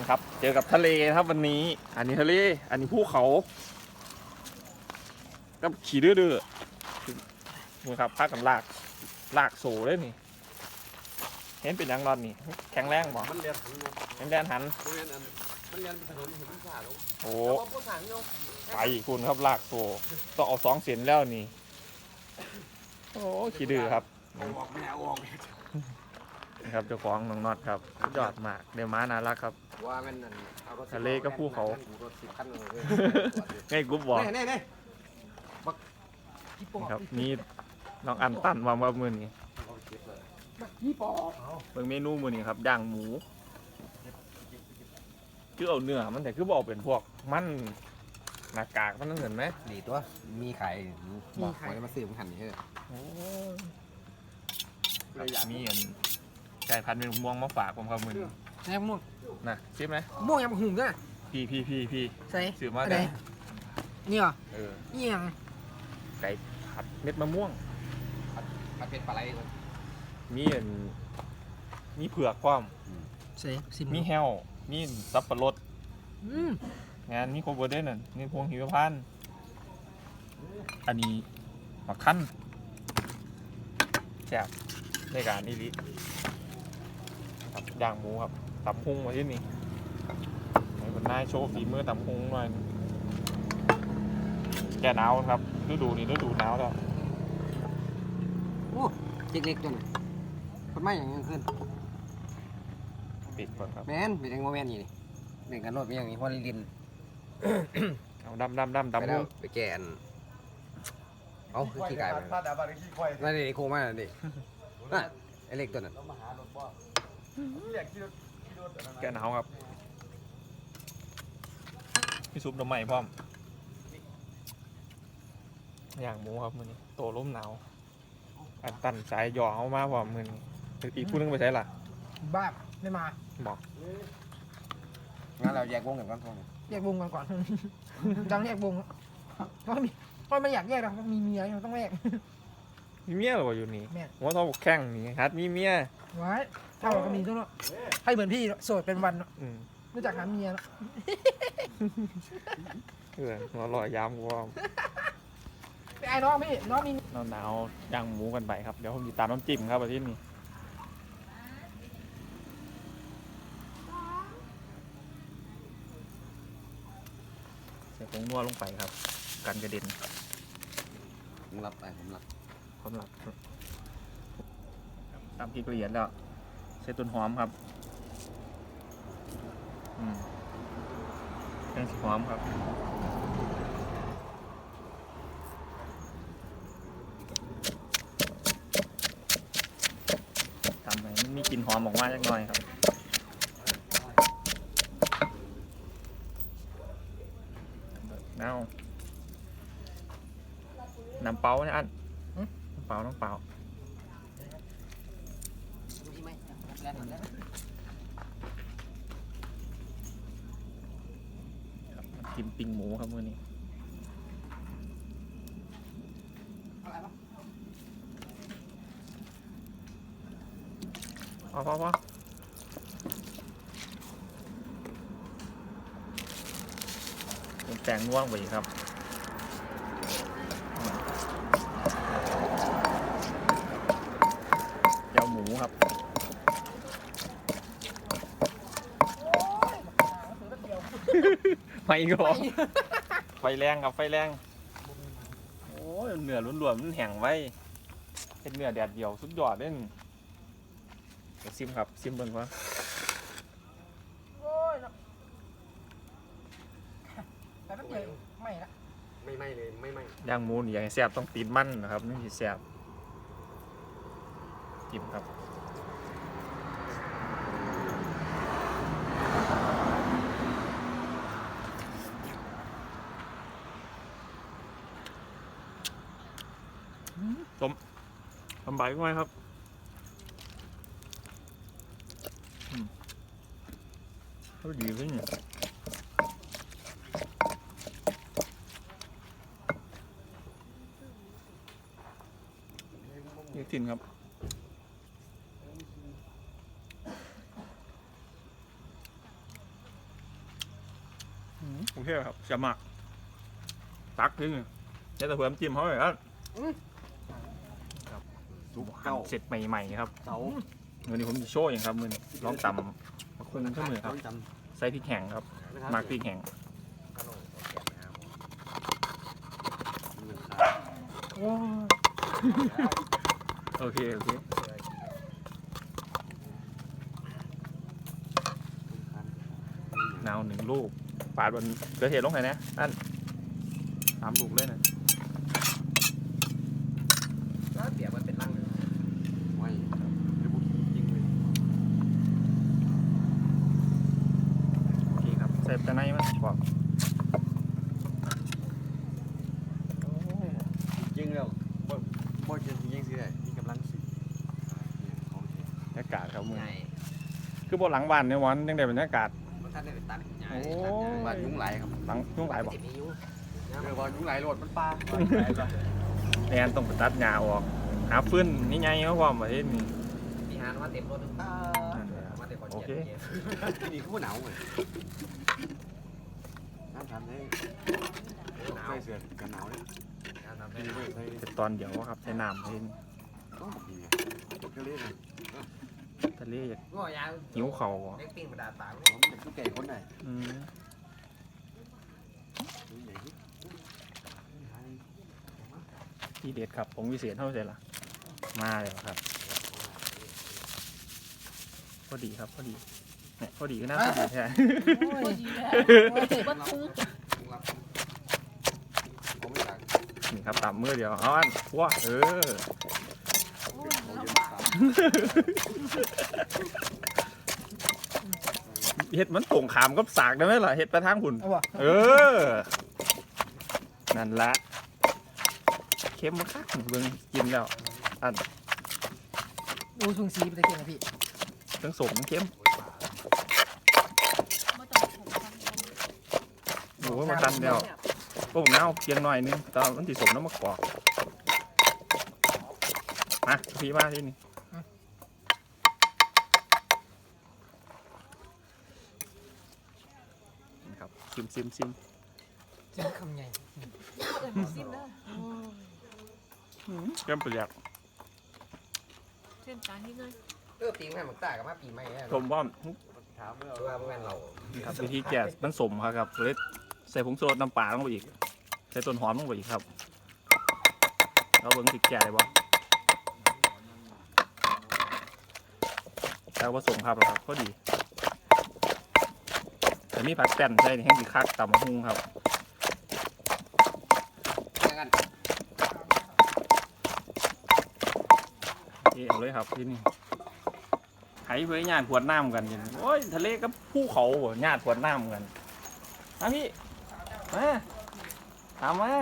นะครับ เจอกับทะเลนะครับวันนี้ อันนี้ทะเล อันนี้ภูเขาก็ขี่ดื้อๆนี่ครับพากันลาก ลากโซ่เลยนี่ เห็นเป็นยังรอนนี่ แข็งแรงบ่มันเรียนหันแข็งแรงหัน มันเรียนอันมันเรียนถนนห็นผู้ชายลงโอ้ผู้ชายเนาะไปคุณครับลากโซ่ต้องเอาสองเสียนแล้วนี่ โอ้ขี่ดื้อครับอออกไม่เอาออก นี่ครับเจ้าของน้องน็อตครับสุดยอดมากเดี๋ยวม้าน่ารักครับ ว่ามันนั่นเอารถทะเลก็ภูเขา รถสิบคันเลยเว้ยง่ายกรุ๊บบอก เน่เน่เน่บักพี่ปอบครับมีน้องอันตันวางว่ามือนี้บักพี่ปอบเบิ่งเมนูมือนี้ครับย่างหมูคือเอาเนื้อมันแต่คือบอกเป็นพวกมันหน้ากากมันนั่นเห็นไหมดีตัว มีไข่บอกไว้มาซื้อมันหันนี่เถอะโอ้ยครับมีอัน ไก่พันธุ์เป็นม่วงมาฝากผมครับมือนี้ใส่ม่วงนะชิมไหมม่วงยังหุ่งด้วยพี่พี่พี่พี่ใส่ซื้อมาอะไรได้นี่เหรอเออนี่ยังไก่ผัดเม็ดมะม่วง มันเป็นปลาไหลมีอันมีเผือกความใส่สิมีแฮวมีสับปะรดอืมงานนี้โคเวอร์เดนน่ะนี่พวงหิวพานต์อันนี้มาขั้นแซ่บในการนี้ลิครับ ย่างหมูครับตับพุงมาที่นี่ให้คนนายโชว์ฝีมือตับพุงหน่อยแกหนาวครับฤดูนี้ฤดูหนาวแล้วโอ้เล็กๆตัวนี้ทำไมอย่างนี้ขึ้นปิดก่อนครับแมนเป็นยังโมแมนอยู่นี่เด็กกันรถเป็นอย่างนี้พอลินเอาดำดำดำไปดำแล้พุวงไปแกนเอาคือขี้ไก่ไปพาดาบาร์ขี้ควายนั่นนี่โค้งมาดิน่ะไอ้เล็กตัวนั้น เรามาหารถบ่ เรียกขี่รถขี่รถอันนั้นแกหนาวครับพี่ซุปน้ำใหม่พร้อมย่างหมูครับมือนี้โตล้มหนาว อันตันสายหย่อเอามาพร้อมมือนี้อีกคู่นึงไปใช้ล่ะ บ้าไม่มาบอกงั้นเราแยกวงกันก่อนก่อนแยกวงกันก่อนดังแยกวงเพราะมีเพราะไม่อยากแยกหรอกมีเมียอยู่ต้องแยก มีเมียหรอวะอยู่นี่แม่ว่าเขาบอกแข่งนี่ฮัดมีเมียไว้เท่ากับก็มีทุกเนาะให้เหมือนพี่เนอะโสดเป็นวันเนอะอืมรู้จักหาเมียเนอะเพื่อนหัวลอยยามกูว่าไปไอ้น้องพี่น้องมีหนาวหนาวย่างหมูกันไปครับ เดี๋ยวผมติดตามน้ำจิ้มครับอาทิตย์นี้ใส่ผงนัวลงไปครับ กันกระเด็นผมรับไปผมรับ ความหลับตามพริกละเอียดแล้วใส่ต้นหอมครับอืมแกงสีหอมครับทำให้มันมีกลิ่นหอมออกมาจักน่อยครับเน่าน้ำเปล่าเนี่ยอัน เปาน้ำเปาครับกินปิ้งหมูครับมื้อนี้พอพอพอแตงน่วงไปครับ ไฟก็บอกไฟแรงครับไฟแรง โอ้ยเนื้อล้วนๆมันแห้งไว้เป็นเนื้อแดดเดียวสุดยอดเล่นเดี๋ยวซิมครับซิมเบิ่งว่าโอ้ยเนอะแต่ก็เดียวไม่ละไม่ไม่เลยไม่ไม่ย่างหมูนี่อย่างแซ่บต้องตีนมันนะครับนี่สิแซ่บจิ้มครับ ทำใบก็ไงครับอืมก็ดีขึ้นเนี่ยเรียกถิ่นครับอโอเคครับจะหมักตักทิ้งเดี๋ยวแต่เพิ่มจิ้มเขาเลยครับ ทุกเก้าเสร็จใหม่ๆครับเสามือนี้ผมจะโชว์อย่างครับมือนี้ลองตำมาคุ้งขึ้นมือครับจใส่พริกแห้งครับหมักพริกแห้งโอเคโอเคนาวหนึ่งลูกปาดบนเกิดเหตุลงไหนนะอันสามลูกเลยนะ เปียกมันเป็นรังเลย ไว้เดี๋ยวบุกจริงเลย โอเคครับใส่แต่ในมันบอก จริงแล้วบ่บ่จะยิงสิได้มีกำลังสินี่ของแท้ บรรยากาศครับมือ ใหญ่ นี้ คือบนหลังบ้านเนี่ยวันยังได้บรรยากาศ มันท่านได้ไปตัดใหญ่โอ้บ้านยุงไหลครับหลังช่วงหลายบอกติดมีอยู่เรียกว่ายุงไหลโลดมันปลาแอนต้องไปตัดหญ้าออก หาฟืนนี่ไงเขาว่ามาเฮ็ดนี่มีหานมาเต็มรถหนึ่งนั่นแหละมาเต็มคนโอเคเจ็ดนี่คือว่าหนาวเลยน้ำทำได้หนาวใส่เสื้อกันหนาวเลยงานทำได้ดีเลยใส่เป็นตอนเดียวครับใช้น้ำเฮ็ดก็ดีไงตกทะเลเลย ทะเลอยากง้อยาวหิวเข่าวอะเล็กปิ้งมาดาตาผมเป็นตุ๊กแกคนไหนอืมใหญ่ที่ที่เด็ดครับผมวิเศษเท่าไหร่ล่ะ มาเลยครับ พอดีครับ พอดีเนี่ยพอดีก็น่าพอดีแท้โอ้ยบัดคูผมไม่ต่างนี่ครับตามมือเดียวเอาอันว้าเออเขาเยอะมาก เห็ดมันตรงขามกับสากได้ไหมล่ะเห็ดไปทางหุ่น เอาวะเออ นั่นละเค็มมากครับเบิ่งกินแล้วดูชุงสีไปตะเกียบนะพี่ทั้งสมทั้งเค็มบ่ต้องผูกพันกันโอ้ยมาทันแล้วก็ผมเอาเพียงหน่อยนึงแตอนมันติสมน้ำมะกอกมาพี่มาที่นี่นี่ครับ ซิมซิมซิมเจ้าคำใหญ่เดี๋ยวซิมเด้อเค็มเปลือกเส้นจานที่เลยเออปีใหม่หมึกตากับมาปีใหม่เนี่ยผมว่าถามเมื่อตัวาแม่นเราครับวิธีแก่มันสมครับครับเลยใส่ผงชูรสน้ำปลาลงไปอีก ใส่ต้นหอมลงไปอีกครับแล้วเบิ้งติดแก่เลยบ่แล้วผสมครับแล้วครับก็ดี แต่มีผักแป้นใส่ในแห้งสีคักตำมะฮุ่งครับแค่กันนี่เอาเลยครับที่นี่ไถเพื่อญาติขวดน้ำกันอยู่โอ้ยทะเลกับภูเขาบ่ญาติขวดน้ำกันมาพี่มาถามมา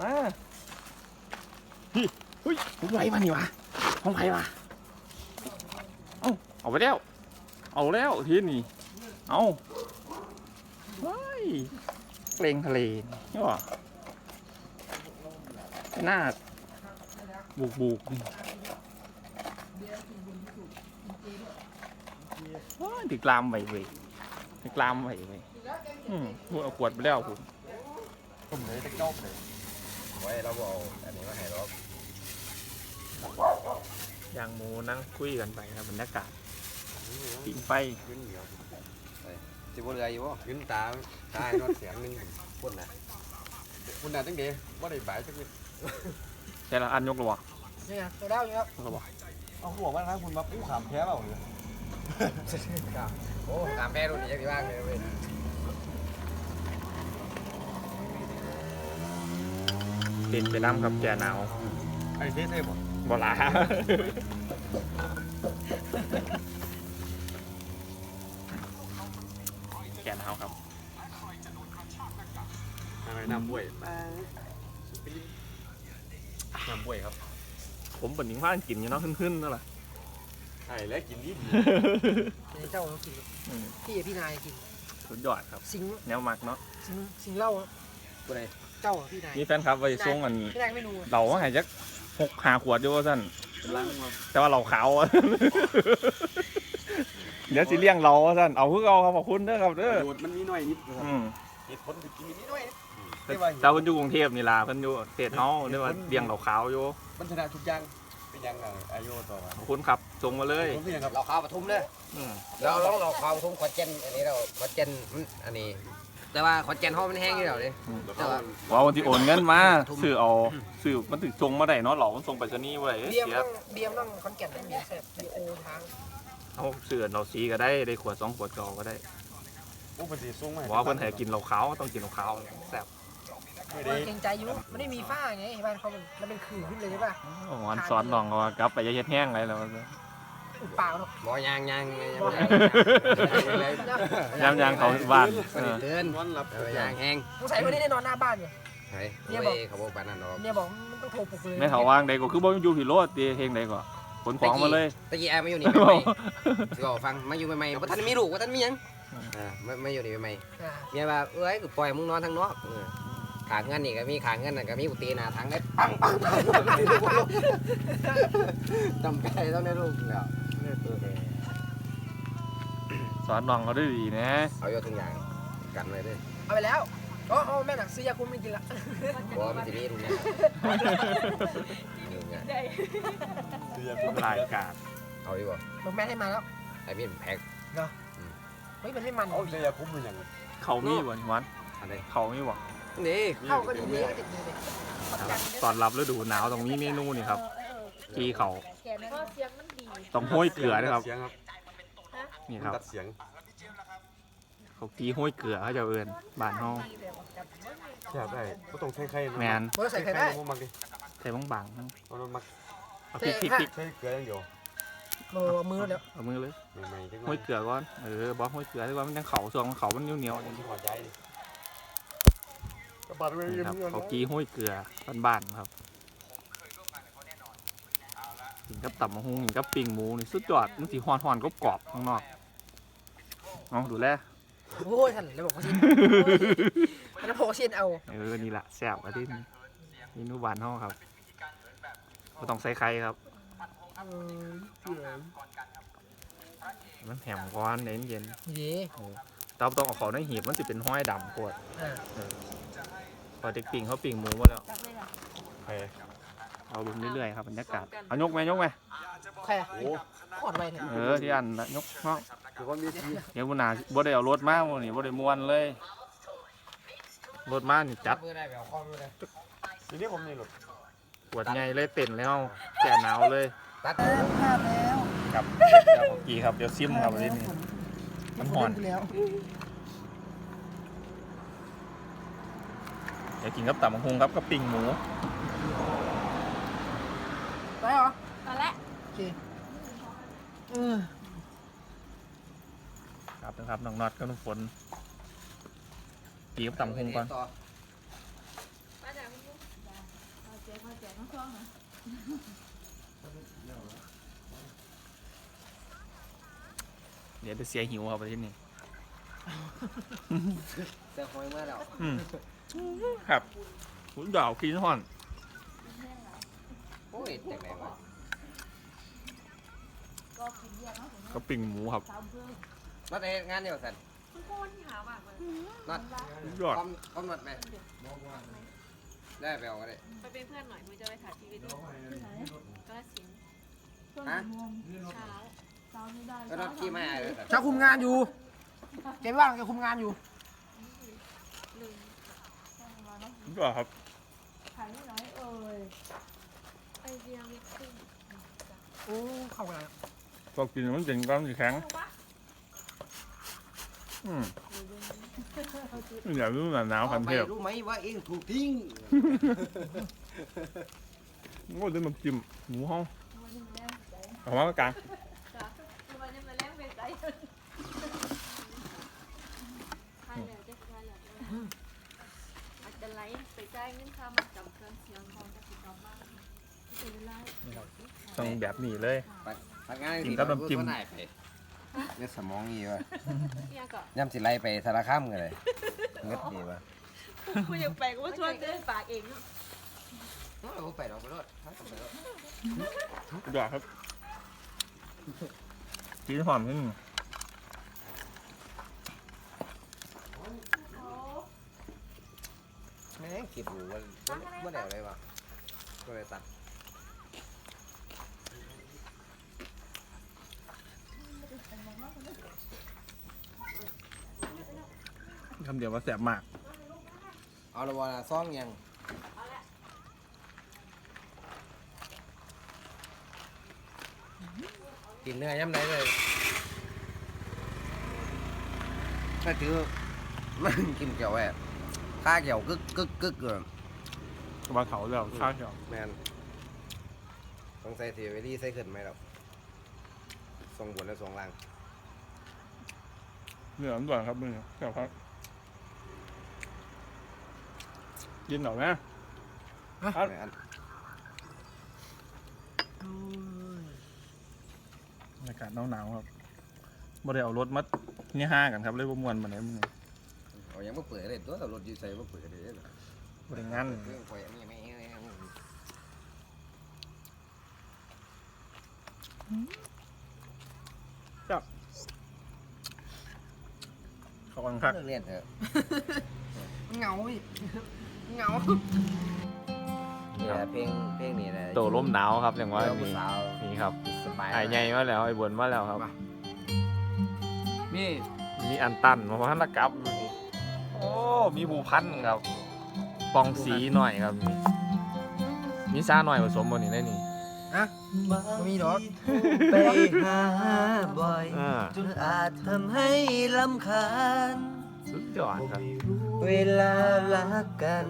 มาพี่เฮ้ยผมไหวมานี่วะผมไหวมาเอาเอาไปแล้ว เอาแล้วทีนี่ เอาว้ายเกรงทะเลนี่หว่าหน้าบุกบุกนี่ว้ายติดกลามไว้เว้ยติดกลามไว้เว้ยอืมพูดเอาขวดไปแล้วผมผมเลยจะจบเลยไว้เราบอกอันนี้มาให้เราย่างหมูนั่งคุยกันไปครับบรรยากาศปิงไฟ ยืนเหนียวสิบเรืออยู่บ่ยืนตาตายนอนเสียงนึงพุ่นนะคุณน่ะตั้งเดีว่าได้บ่ายจักนิดใช่ละอันยกระวะนี่ไงตัวดาวอยู่ครับยกระวะเอาเขาบอกว่าถ้าคุณมาปูขามแพ้เปล่าเนี่ยโอ้ตามแม่รุ่นนี้ยังดีมากเลยเว้ยเด่นไปน้ำครับแก่หนาวไอ้เทสเซ่บ่บ่หลา แก่หนาวครับอะไรน้ำบวยน้ำบวยครับผมเป็นหนิงพากันกินอยู่เนาะขึ้นๆนั่นแหละไอ้แล้วกินดีดีเดี๋ยวเจ้าเรากินอืมพี่พี่นายกินสุดยอดครับ สิงแนวมักเนาะสิงสิงเหล้าอะพุ่นไหนเจ้าอะพี่นายมีแฟนครับไปส่งอันพี่นายไม่รู้อะเราว่าหายจักหกหาขวดอยู่ว่าสั่นเป็นล้างมาแต่ว่าเราขาวอะ เดี๋ยวสิเลี้ยงเราท่านเอาคือเอาครับขอบคุณเด้อครับเด้อโดดมันมีน้อยนิดนะครับอืมเหตุผลคือกินนิดหน่อยแต่เจ้าเพิ่นอยู่กรุงเทพนี่ล่ะเพิ่นอยู่เขตเฮาเรียกว่าเลี้ยงเราขาวอยู่มันชนะทุกอย่างเป็นยังไงอายุต่อมาขอบคุณครับส่งมาเลยผมเป็นยังครับเราข้าวปทุมเลยอืมเราลองเราข้าวปทุมขอนแก่นอันนี้เราขอนแก่นมันอันนี้ แต่ว่าขอนแก่นห้องมันแห้งนี่เราเลยแต่ว่าว่าวันที่โอนเงินมาซื้อเอาซื้อมันถึงส่งมาได้เนาะหรอมันส่งไปรษณีย์บ่ได้เบียร์เสียนั่งเบียร์นั่งคอนแก่นนั่งเบียร์แซ่บเบียร์โอทาง เอาซื้อเราสีก็ได้ได้ขวดสองขวดก็เอาก็ได้โอ้เป็นสีสูงไหมว่าเพิ่นให้กินเราขาวต้องกินเราขาวแซ่บไม่เอได้อเกรงใจอยู่มันไม่มีฝ้าไงบ้านเขามันมันเป็นขื่อขึ้นเลยใช่ป่ะโอ้หวานสอนน้องก็ว่ากลับไปอย่าเฮ็ดแห้งอะไรแล้วอุดเปล่าเนาะบ่ยางยางยางยามยางเขาบ้านเออเตือนนอนหลับยางแห้งสงสัยวันนี้ได้นอนหน้าบ้านอยู่เฮ้ยเขาบอกปานนั้นหรอกเนี่ยบอกมันต้องโทรปลุกเลยแม่เขาวางใดก็คือบ่อยู่พี่โลดตีเฮงใดก็ ขนของมาเลย ตะกี้แอร์มาอยู่นี่ใหม่ๆก็ฟังมาอยู่ใหม่ๆว่าท่านมีลูกว่าท่านมียังอ่าไม่ไม่อยู่นี่ใหม่อ่าๆเนี่ยว่าเอ้ยกูปล่อยมึงนอนทางนอกเออขาเงินนี่ก็มีขาเงินน่ะก็มีกูตีหน้าทางได้ปังปังจำใจต้องได้ลูกแล้วสอนน้องเขาได้ดีนะเอายอดทุกอย่างกันไว้ด้วยเอาไปแล้วอ๋อเอาแม่หนักซื้อยาคุมไม่กินละเพราะว่ามันจะมีทุกอย่างทุกอย่างได้ รายการเอาดีกว่าบอกแม่ให้มาแล้ว ไอ้มีดแพ็คเฮ้ยมันไม่มันเอาเสียคุ้มเป็นยังเขามีบ่นี่หวันอะไรเขามีบ่นี่เข้าก็อยู่นี่ก็ติดอยู่เลยตอนรับฤดูหนาวต้องมีเมนูนี่ครับกีเขาแกนก็เสียงมันดีต้องห้อยเกลือนะครับเสียงครับนี่ครับตัดเสียงเขากีห้อยเกลือเขาจะเอิ้นบ้านเฮาแซ่บได้ก็ต้องใช้ไข่แมนเบอร์ใส่ใครได้พวกมักดิใส่บางๆเอาน้ำมัก เอาพริกพริกพริกใช้เกลืออย่างเดียวเบอร์มือแล้วเอามือเลยใหม่ๆจังห้อยเกลือก่อนเออบอกห้อยเกลือดีกว่ามันยังเขาส่วนของเขามันเหนียวๆที่หัวใจดิกระบาดไว้นี่เยี่ยครับมเขากีห้อยเกลือบ้านๆครับกินกับตับมะฮุงกินกับปิ้งหมูนี่สุดยอดมันสีหอนๆก็กรอบๆข้างนอกเอาดูแลโอ้ยท่านเลยบอกว่าชินอันนั้นโผล่ชินเอาเออนี่แหละแซ่บอาทิตย์นี้เมนูบ้านเฮาครับ ก็ต้องใส่ไข่ครับมันแหมก้อนเน้นเย็นดีๆเราต้องเอาเขาในหีบมันจะเป็นห้อยดำกวดอ่าพอเด็กปิ่งเขาปิ่งหมูมาแล้วจับเลยล่ะไข่เอาลุมเรื่อยๆครับบรรยากาศเอายกไหมยกไหมใครอะโอ้ขอดไปเถอะเออที่อันละยกเนาะคือว่ามีทีเดี๋ยวบุญนาบ่ได้เอารถมาบ่นี่บ่ได้ม่วนเลยรถมานี่จัด มือได้แบบข้อมือได้ทีนี้ผมนี่หลุด ปวดใหญ่เลยเต้นแล้วแก่หนาวเลยตัดภาพแล้วครับเดี๋ยวเอากี่ครับเดี๋ยวซิมครับวันนี้นี่มันหอนแล้วเดี๋ยวกินกับตับมังคุงครับกับปิ่งหมูไปเหรอมาแล้วโอเคเออครับนะครับน้องน็อตกับน้องฝนกินกับตับมังคุงก่อน ต่อ มาจากคุณ เอาเจ๊มาแจกน้องช่องนะเดี๋ยวจะเสียหิวครับวันนี้นี่เสื้อหอยมาแล้วอืมครับหุ่นดาวกินห่อน โอ้ยแตกแรงว่ะก็กินเยอะเนาะผมกับปิ่งหมูครับสามเพื่อนนัดเองานเดียวสันคุณพ่อที่หามากเลยนัดสุดยอดคอมคอมนัดไหม ได้ไปเอาก็ได้ไปเป็นเพื่อนหน่อยมึงจะไปถ่ายทีวีด้วยก็สินฮะเช้าเช้าไม่ได้ก็นัดขี้ไม่อายเลยสันเจ้าคุมงานอยู่แกไม่ว่างแกคุมงานอยู่หนึ่งสุดยอดครับถ่ายที่ไหนเอ่ยไอเดียมิกซิ่งโอ้เข้ากันแล้วพอกินมันเป็นความสีแข็งอืม อยากรู้หนาหนาวคันเทพรู้ไหมว่าเองถูกทิ้งโอ้เดี๋ยวมันจิ้มหมูห้องวันนี้มาแล้วใจเอามากลางจ้ะวันนี้มาแล้วเป็นใจใครเหลือจะใครเหลืออาจจะไลฟ์ไปจ่ายเงินค่ามาจำเครื่องเสียงของจะติดต่อบ้านเป็นไลฟ์ต้องแบบนี้เลยทำงานกินกับน้ำจิ้ม เลือดสมองนี่วะย่ำสิไลไปสารคามกันเลยเงืดดีวะกูยังไปกูชวนเดินปากเองเนาะเราไปเราไปรอดด่าครับกินหอมขึ้นแม่งเก็บหูวันวันไหนเลยวะก็เลยตัด คำเดียวว่าแสบมาก เอาละวันซ่องยังกินเนื้อย่ำไหนเลยก็ถือมันกินเกี่ยวแหวข้าเกี่ยวกึกกึกกึกเกินว่าเขาแล้วข้าวเขียวแมนต้องใส่เทเวลี่ใส่ขึ้นไหมเราส่งบนและส่งล่างเหนือมันด่วนครับมึงเดี๋ยวครับ กินหน่อยไหมครับแม่นบรรยากาศหนาวๆครับบ่ได้เอารถมาเนี่ยห้ากันครับเลยบ่มวนมาไหนมึงเอายังไม่เปิดเลยตัวเรารถอยูใส่ไม่เปิดเลยเหรอบ่ได้งานเรื่องไฟไม่ไม่ไม่ไม่ขอบคุณครับเรื่องเรียนเถอะเหงาอีก เหงานี่แหละเพลงเพลงนี้แหละโตร่มหนาวครับอย่างว่าเจ้าผู้นี่สาวนี่ครับสบายไอ้ใหญ่มาแล้วไอ้บนมาแล้วครับ นี่มีอันตันมาพันธกับอยู่นี่โอ้มีบูพันธุ์ครับปองสีหน่อยครับนี่มีซ่าหน่อยผสมบนนี้ได้นี่ไม่มีดอกไปหาบ่อยอ่าจนอาจทำให้ลำคาญ สุดยอดครับ เวลารักกัน